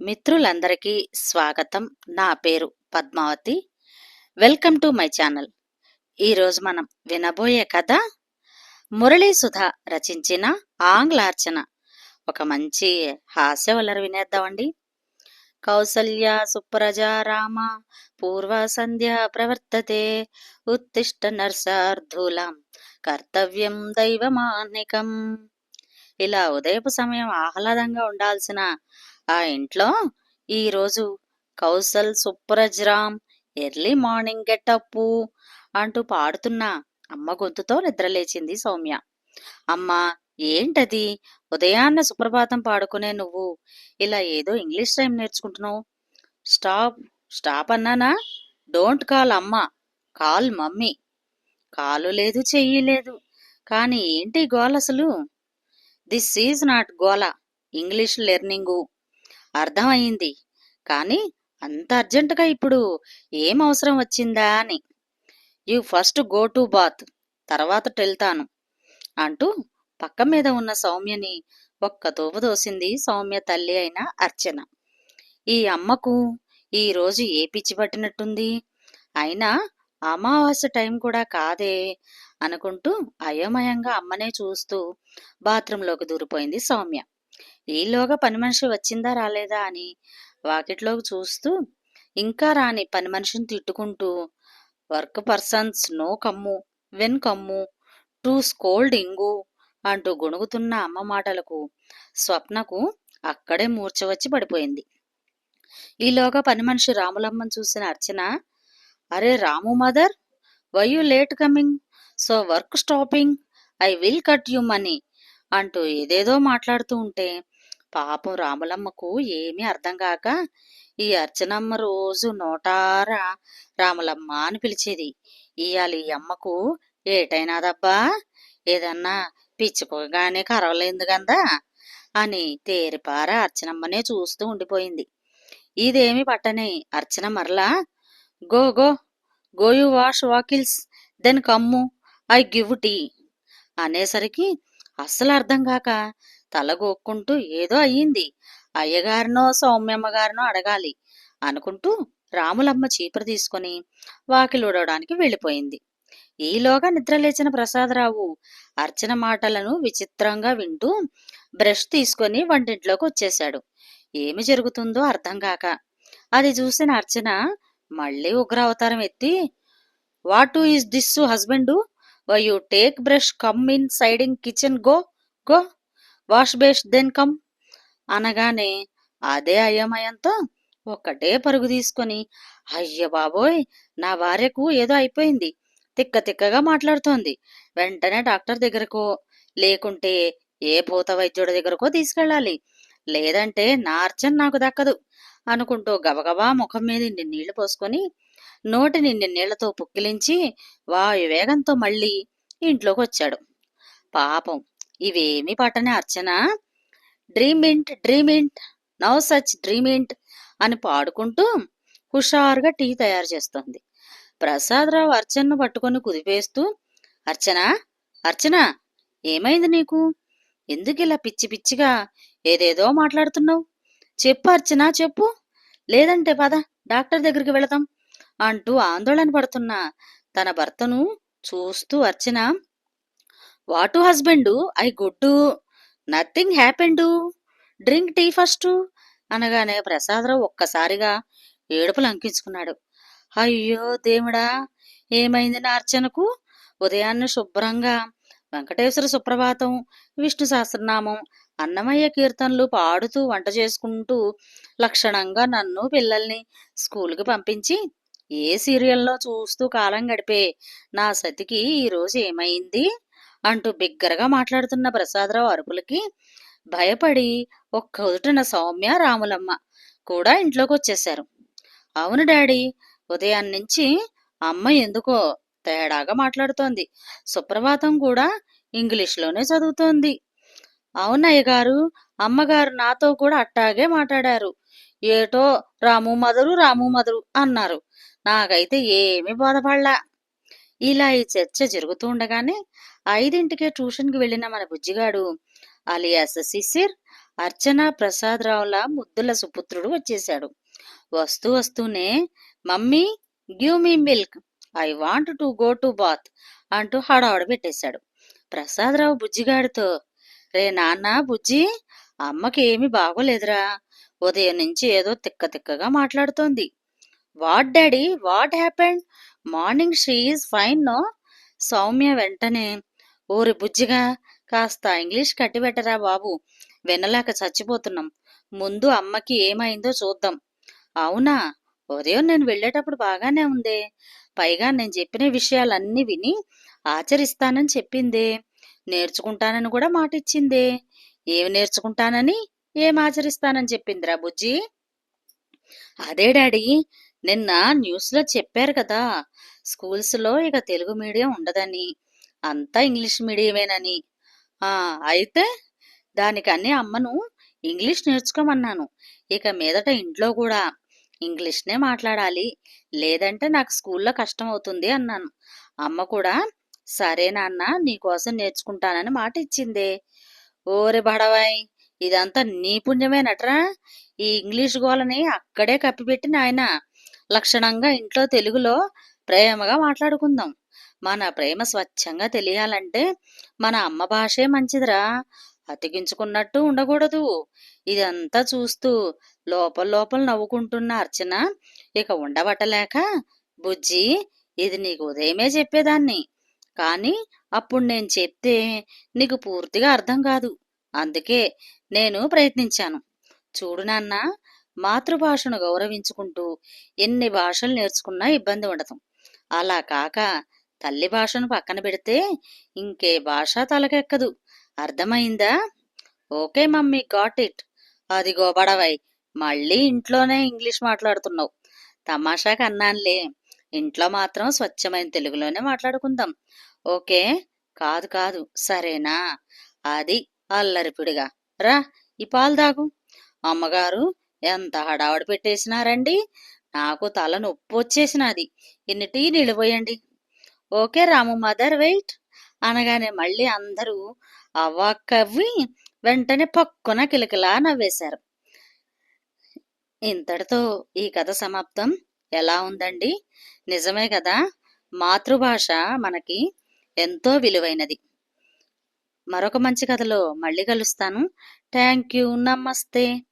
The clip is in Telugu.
మిత్రులందరికీ స్వాగతం. నా పేరు Padmavathi. Welcome to my channel. ఈరోజు మనం వినబోయే కథ మురళీసుధ రచించిన ఆంగ్లార్చన. ఒక మంచి హాస్యవలర వినేద్దామండి. కౌసల్య సుప్రజా రామ పూర్వ సంధ్య ప్రవర్తతే ఉత్తిష్ట నర్సార్థూలం కర్తవ్యం దైవమానికం ఇలా ఉదయపు సమయం ఆహ్లాదంగా ఉండాల్సిన ఆ ఇంట్లో ఈరోజు కౌసల్ సుప్రజ్రామ్ ఎర్లీ మార్నింగ్ గెటప్పు అంటూ పాడుతున్న అమ్మ గొంతుతో నిద్రలేచింది సౌమ్య. అమ్మ ఏంటది? ఉదయాన్న సుప్రభాతం పాడుకునే నువ్వు ఇలా ఏదో ఇంగ్లీష్ టైం నేర్చుకుంటున్నావు. స్టాప్ స్టాప్ అన్నానా? డోంట్ కాల్ అమ్మ కాల్ మమ్మీ. కాలు లేదు చెయ్యి లేదు. కానీ ఏంటి గోల్ అసలు? దిస్ ఈజ్ నాట్ గోల ఇంగ్లీష్ లెర్నింగు. అర్థమయ్యింది కానీ అంత అర్జెంటుగా ఇప్పుడు ఏం అవసరం వచ్చిందా అని. You first go to bath తర్వాత టెల్తాను అంటూ పక్క మీద ఉన్న సౌమ్యని ఒక్క తోపు దోసింది సౌమ్య తల్లి అయిన అర్చన. ఈ అమ్మకు ఈరోజు ఏ పిచ్చి పట్టినట్టుంది? అయినా అమావాస్య టైం కూడా కాదే అనుకుంటూ అయోమయంగా అమ్మనే చూస్తూ బాత్రూంలోకి దూరిపోయింది సౌమ్య. ఈలోగా పని మనిషి వచ్చిందా రాలేదా అని వాకిట్లోకి చూస్తూ ఇంకా రాని పని మనిషిని తిట్టుకుంటూ work persons no come when come to scolding అంటూ గొణుగుతున్న అమ్మ మాటలకు స్వప్నకు అక్కడే మూర్ఛ వచ్చి పడిపోయింది. ఈలోగా పని మనిషి రాములమ్మని చూసిన అర్చన అరే Ramu mother why you late coming? So work stopping I will cut you money అంటూ ఏదేదో మాట్లాడుతూ ఉంటే పాపం రాములమ్మకు ఏమీ అర్థం కాక ఈ అర్చనమ్మ రోజు నోటారా రాములమ్మ అని పిలిచేది. ఇవాళ ఈ అమ్మకు ఏటైనాదబ్బా ఏదన్నా పిచ్చుకోగానే కరవలేదు కదా అని తేరిపార అర్చనమ్మనే చూస్తూ ఉండిపోయింది. ఇదేమి పట్టని? అర్చన మరలా go go go you wash వాకిల్స్ then come I give tea అనేసరికి అస్సలు అర్థం కాక తలగొక్కుంటూ ఏదో అయ్యింది. అయ్యగారినో సౌమ్యమ్మ గారినో అడగాలి అనుకుంటూ రాములమ్మ చీపురు తీసుకొని వాకిలుడవడానికి వెళ్ళిపోయింది. ఈలోగా నిద్రలేచిన ప్రసాదరావు అర్చన మాటలను విచిత్రంగా వింటూ బ్రష్ తీసుకొని వంటింట్లోకి వచ్చేశాడు. ఏమి జరుగుతుందో అర్థం కాక అది చూసిన అర్చన మళ్ళీ ఉగ్రావతారం ఎత్తి what is this husband? Why you take brush come in siding kitchen go go wash బేష్ then come. అనగానే అదే అయోమయంతో. ఒక్కటే పరుగు తీసుకొని అయ్య బాబోయ్ నా భార్యకు ఏదో అయిపోయింది. తిక్క తిక్కగా మాట్లాడుతోంది. వెంటనే డాక్టర్ దగ్గరకో లేకుంటే ఏ భూత వైద్యుడి దగ్గరకో తీసుకెళ్ళాలి. లేదంటే నా అర్చన నాకు దక్కదు అనుకుంటూ గబగబా ముఖం మీద ఇన్ని నీళ్ళు పోసుకొని నోటి నిండి నీళ్ళతో పుక్కిలించి వాయు వేగంతో మళ్ళీ ఇంట్లోకి వచ్చాడు పాపం ఇవేమి పట్టని అర్చన? డ్రీమింట్ డ్రీమింట్ నౌ సచ్ డ్రీమింట్ అని పాడుకుంటూ హుషారుగా టీ తయారు చేస్తోంది. ప్రసాదరావు అర్చనను పట్టుకొని కుదిపేస్తూ అర్చన అర్చన ఏమైంది నీకు? ఎందుకు ఇలా పిచ్చి పిచ్చిగా ఏదేదో మాట్లాడుతున్నావు? చెప్పు అర్చన చెప్పు. లేదంటే పద డాక్టర్ దగ్గరికి వెళదాం అంటూ ఆందోళన పడుతున్న తన భర్తను చూస్తూ Archana what husband? I good nothing happened. Drink tea first అనగానే ప్రసాదరావు ఒక్కసారిగా ఏడుపులు అంకించుకున్నాడు. అయ్యో దేవుడా ఏమైంది నా అర్చనకు ఉదయాన్నే శుభ్రంగా వెంకటేశ్వర సుప్రభాతం విష్ణు సహస్రనామం అన్నమయ్య కీర్తనలు పాడుతూ వంట చేసుకుంటూ లక్షణంగా నన్ను పిల్లల్ని స్కూల్కి పంపించి ఏ సీరియల్లో చూస్తూ కాలం గడిపే నా సతికి ఈరోజు ఏమైంది? అంటూ బిగ్గరగా మాట్లాడుతున్న ప్రసాదరావు అరుపులకి భయపడి ఒక్క ఉదుటిన సౌమ్య రాములమ్మ కూడా ఇంట్లోకి వచ్చేశారు అవును డాడీ ఉదయాన్నుంచి అమ్మ ఎందుకో తేడాగా మాట్లాడుతోంది. సుప్రభాతం కూడా ఇంగ్లీష్లోనే చదువుతోంది. అవునయ్య గారు అమ్మగారు నాతో కూడా అట్టాగే మాట్లాడారు. ఏటో రాము మదరు రాము మదరు అన్నారు. నాకైతే ఏమీ బాధపడలా. ఇలా ఈ చర్చ జరుగుతూ ఉండగానే ఐదింటికే ట్యూషన్కి వెళ్ళిన మన బుజ్జిగాడు అలియాస్ శిశిర్ అర్చన ప్రసాద్ రావుల ముద్దుల సుపుత్రుడు వచ్చేశాడు. వస్తూ వస్తూనే mummy give me milk I want to go to bath అంటూ హడావడ పెట్టేశాడు. ప్రసాదరావు బుజ్జిగాడితో రే నాన్న బుజ్జి అమ్మకి ఏమి బాగోలేదురా ఉదయం నుంచి ఏదో తిక్క తిక్కగా మాట్లాడుతోంది. What daddy what happened? Morning she is fine no? Soumya వెంటనే ఓరి బుజ్జిగా కాస్త ఇంగ్లీష్ కట్టిబెట్టరా బాబు వినలేక చచ్చిపోతున్నాం. ముందు అమ్మకి ఏమైందో చూద్దాం. అవునా? ఉదయం నేను వెళ్ళేటప్పుడు బాగానే ఉందే. పైగా నేను చెప్పిన విషయాలన్నీ విని ఆచరిస్తానని చెప్పిందే. నేర్చుకుంటానని కూడా మాట ఇచ్చిందే ఏమి నేర్చుకుంటానని? ఏం ఆచరిస్తానని చెప్పిందిరా బుజ్జి? అదే డాడీ నిన్న న్యూస్లో చెప్పారు కదా స్కూల్స్లో ఇక తెలుగు మీడియం ఉండదని అంతా ఇంగ్లీష్ మీడియమేనని. అయితే దానికన్నీ అమ్మను ఇంగ్లీష్ నేర్చుకోమన్నాను. ఇక మీదట ఇంట్లో కూడా ఇంగ్లీష్నే మాట్లాడాలి. లేదంటే నాకు స్కూల్లో కష్టం అవుతుంది అన్నాను. అమ్మ కూడా సరే నాన్న నీకోసం నేర్చుకుంటానని మాట ఇచ్చిందే. ఓరే బడవాయ్ ఇదంతా నీ పుణ్యమేనట్రా? ఈ ఇంగ్లీష్ గోలని అక్కడే కప్పిపెట్టి నాయన లక్షణంగా ఇంట్లో తెలుగులో ప్రేమగా మాట్లాడుకుందాం. మన ప్రేమ స్వచ్ఛంగా తెలియాలంటే మన అమ్మ భాషే మంచిదిరా. అతికించుకున్నట్టు ఉండకూడదు. ఇదంతా చూస్తూ లోపల లోపల నవ్వుకుంటున్న అర్చన ఇక ఉండబట్టలేక బుజ్జి ఇది నీకు ఉదయమే చెప్పేదాన్ని. కానీ అప్పుడు నేను చెప్తే నీకు పూర్తిగా అర్థం కాదు. అందుకే నేను ప్రయత్నించాను. చూడు నాన్న మాతృభాషను గౌరవించుకుంటూ ఎన్ని భాషలు నేర్చుకున్నా ఇబ్బంది ఉండదు. అలా కాక తల్లి భాషను పక్కన పెడితే ఇంకే భాష తలకెక్కదు. అర్థమైందా? Okay mummy got it. అది గోబడవై మళ్ళీ ఇంట్లోనే ఇంగ్లీష్ మాట్లాడుతున్నావు. తమాషా కన్నానులే. ఇంట్లో మాత్రం స్వచ్ఛమైన తెలుగులోనే మాట్లాడుకుందాం. ఓకే? కాదు కాదు. సరేనా? అది అల్లరిపిడిగా రా ఈ పాలు తాగు. అమ్మగారు ఎంత హడావడి పెట్టేసినారండి? నాకు తల నొప్పి వచ్చేసినది. ఇన్ని టీ నిలిపోయండి ఓకే రాము మదర్ వెయిట్. అనగానే మళ్ళీ అందరూ అవ్వక్కవ్వి వెంటనే పక్కున కిలకిలా నవ్వేశారు. ఇంతటితో ఈ కథ సమాప్తం. ఎలా ఉందండి? నిజమే కదా? మాతృభాష మనకి ఎంతో విలువైనది. మరొక మంచి కథలో మళ్ళీ కలుస్తాను. Thank you. నమస్తే.